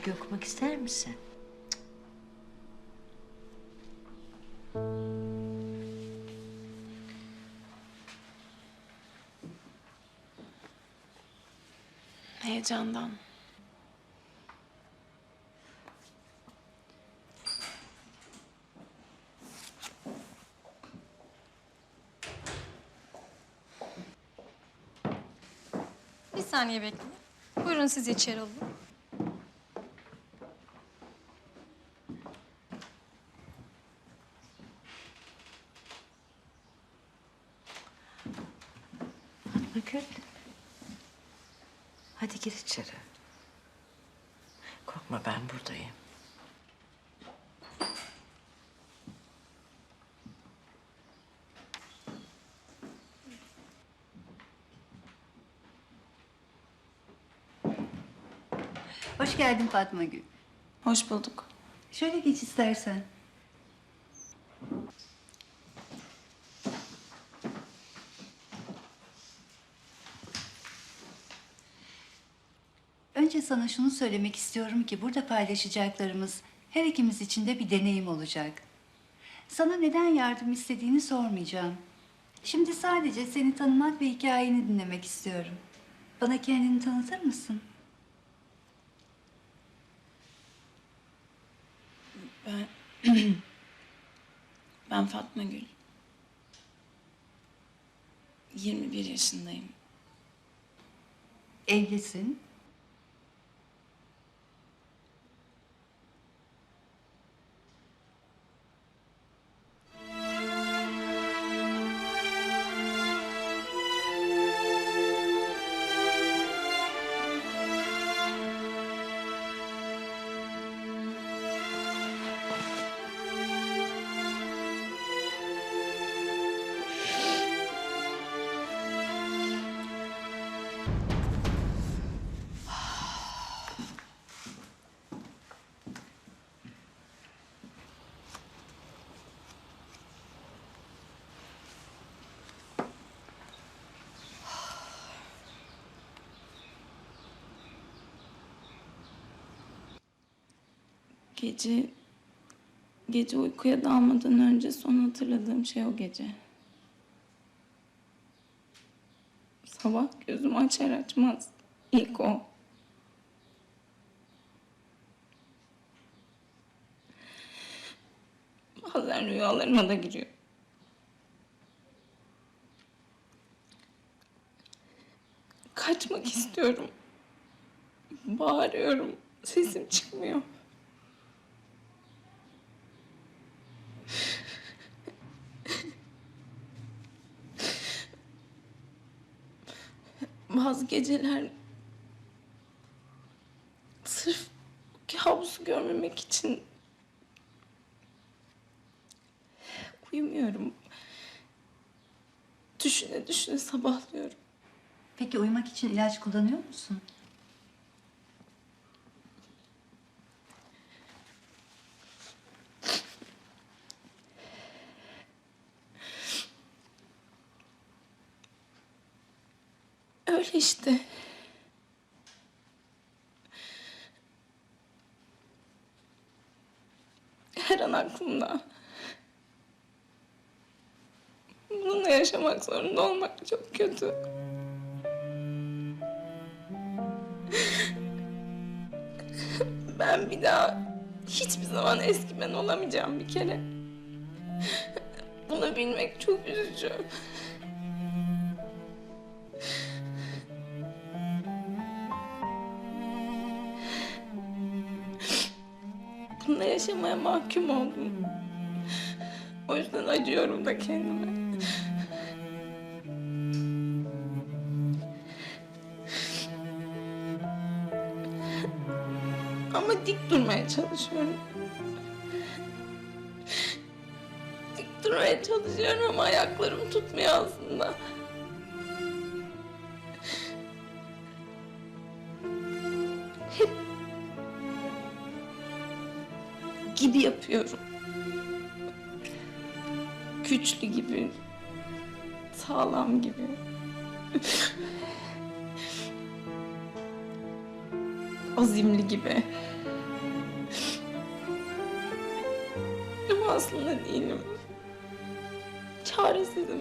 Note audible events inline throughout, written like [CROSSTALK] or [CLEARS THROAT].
dergi okumak ister misin? Heyecandan. Bir saniye bekleyin. Buyurun siz içeri alın. Gül. Hadi gir içeri. Korkma ben buradayım. Hoş geldin Fatma Gül. Hoş bulduk. Şöyle geç istersen. Önce sana şunu söylemek istiyorum ki burada paylaşacaklarımız her ikimiz için de bir deneyim olacak. Sana neden yardım istediğini sormayacağım. Şimdi sadece seni tanımak ve hikayeni dinlemek istiyorum. Bana kendini tanıtır mısın? Ben... [CLEARS THROAT] ben Fatma Gül. 21 yaşındayım. Evlisin. Gece... Gece uykuya dalmadan önce son hatırladığım şey o gece. Sabah gözümü açar açmaz ilk o. Bazen rüyalarıma da giriyor. Kaçmak istiyorum. Bağırıyorum. Sesim çıkmıyor. Bazı geceler sırf kabusu görmemek için uyumuyorum. Düşüne düşüne sabahlıyorum. Peki uyumak için ilaç kullanıyor musun? Öyle işte. Her an aklımda. Bununla yaşamak zorunda olmak çok kötü. Ben bir daha hiçbir zaman eski ben olamayacağım bir kere. Bunu bilmek çok üzücü. Bununla yaşamaya mahkum oldum. O yüzden acıyorum da kendime. Ama dik durmaya çalışıyorum. Dik durmaya çalışıyorum ama ayaklarım tutmuyor aslında. gibi yapıyorum. Güçlü gibi, sağlam gibi. Azimli gibi. Ama aslında değilim. Çaresizim.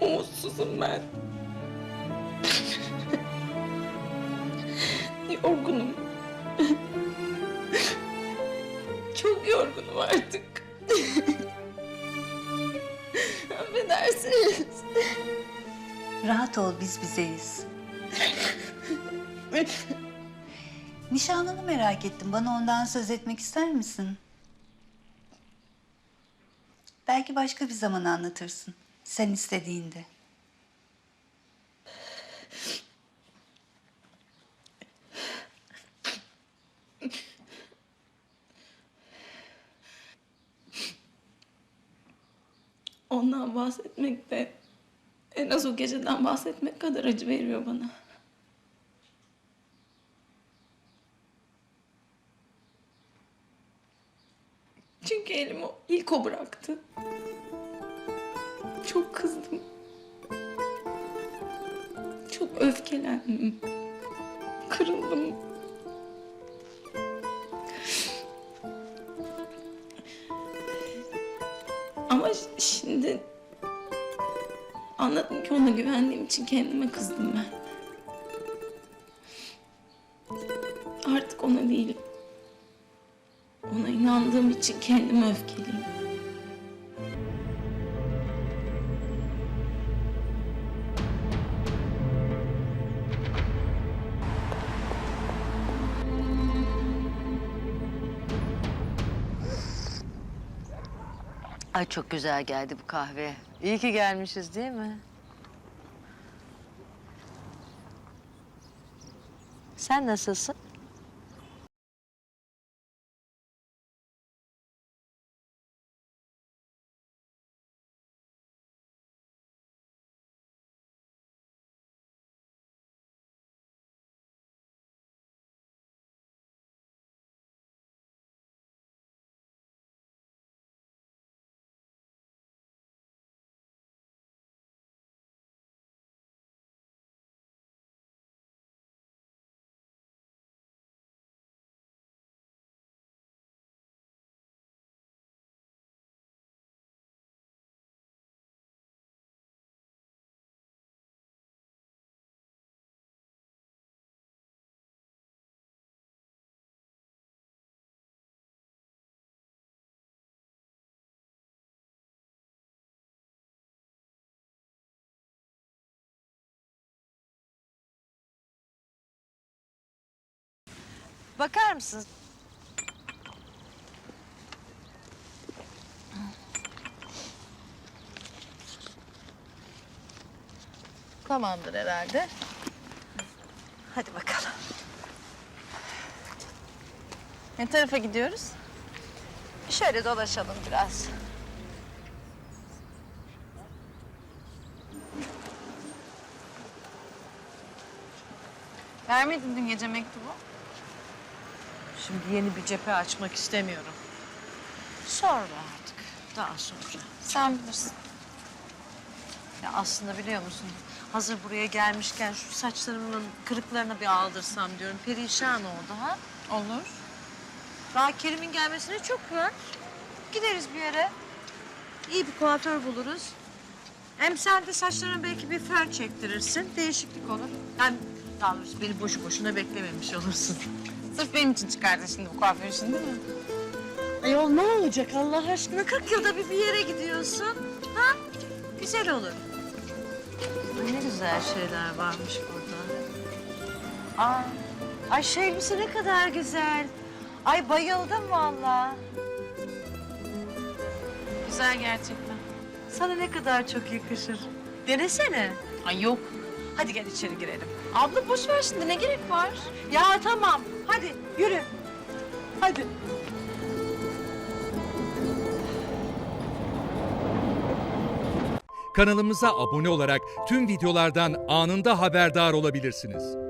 Umutsuzum ben. Yorgunum. [LAUGHS] Çok yorgunum artık. [LAUGHS] Affedersiniz. Rahat ol biz bizeyiz. Nişanlını merak ettim. Bana ondan söz etmek ister misin? Belki başka bir zaman anlatırsın. Sen istediğinde. Ondan bahsetmek de en az o geceden bahsetmek kadar acı veriyor bana. Çünkü elimi ilk o bıraktı. Çok kızdım. Çok öfkelendim. Kırıldım. Şimdi anladım ki ona güvendiğim için kendime kızdım ben. Artık ona değilim. Ona inandığım için kendime öfkeliyim. Ay çok güzel geldi bu kahve. İyi ki gelmişiz değil mi? Sen nasılsın? Bakar mısın? Tamamdır herhalde. Hadi bakalım. Ne tarafa gidiyoruz? Şöyle dolaşalım biraz. Vermedin dün gece mektubu. Şimdi yeni bir cephe açmak istemiyorum. Sonra artık. Daha sonra. Sen bilirsin. Ya aslında biliyor musun? Hazır buraya gelmişken şu saçlarımın kırıklarına bir aldırsam diyorum. Perişan oldu ha. Olur. Daha Kerim'in gelmesine çok var. Gideriz bir yere. İyi bir kuaför buluruz. Hem sen de saçlarına belki bir fön çektirirsin. Değişiklik olur. Yani daha doğrusu beni boşu boşuna beklememiş olursun. Sırf benim için çıkardın şimdi bu kuaför işini değil mi? Ayol ne olacak Allah aşkına? 40 yılda bir bir yere gidiyorsun. Ha? Güzel olur. Ay ne güzel şeyler varmış burada. Aa, ay şu elbise ne kadar güzel. Ay bayıldım vallahi. Güzel gerçekten. Sana ne kadar çok yakışır. Denesene. Ay yok. Hadi gel içeri girelim. Abla boş ver şimdi ne gerek var? Ya tamam. Hadi yürü. Hadi. Kanalımıza abone olarak tüm videolardan anında haberdar olabilirsiniz.